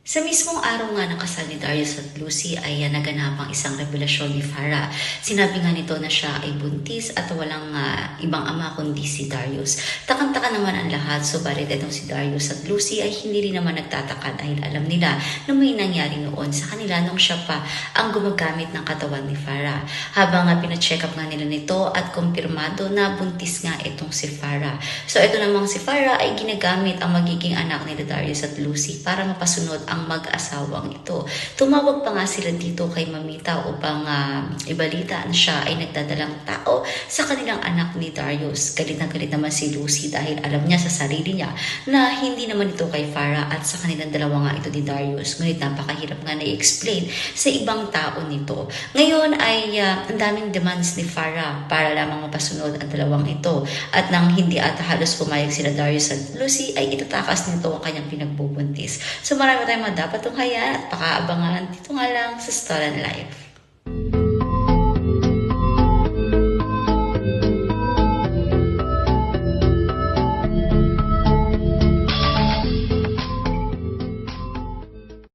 Sa mismong araw nga ng kasal ni Darius at Lucy ay naganap ang isang revelasyon ni Farah. Sinabi nga nito na siya ay buntis at walang uh, ibang ama kundi si Darius. Takang-taka naman ang lahat, subalit itong si Darius at Lucy ay hindi rin naman nagtataka dahil alam nila na may nangyari noon sa kanila nung siya pa ang gumagamit ng katawan ni Farah. Habang uh, pina-check up nga nila nito at kumpirmado na buntis nga itong si Farah. So ito namang si Farah ay ginagamit ang magiging anak ni Darius at Lucy para mapasunod ang mag-asawang ito. Tumawag pa nga sila dito kay Mamita upang uh, ibalita na siya ay nagdadalang tao sa kanilang anak ni Darius. Galit na galit naman si Lucy dahil alam niya sa sarili niya na hindi naman ito kay Farah at sa kanilang dalawa nga ito ni Darius. Ngunit napakahirap nga na i-explain sa ibang tao nito. Ngayon ay uh, ang daming demands ni Farah para lamang mapasunod ang dalawang ito. At nang hindi ata halos pumayag sila Darius at Lucy ay itatakas nito ang kanyang pinagbubuntis. So marami tayong mga dapat tunghayan at pakaabangan dito nga lang sa Stolen Life.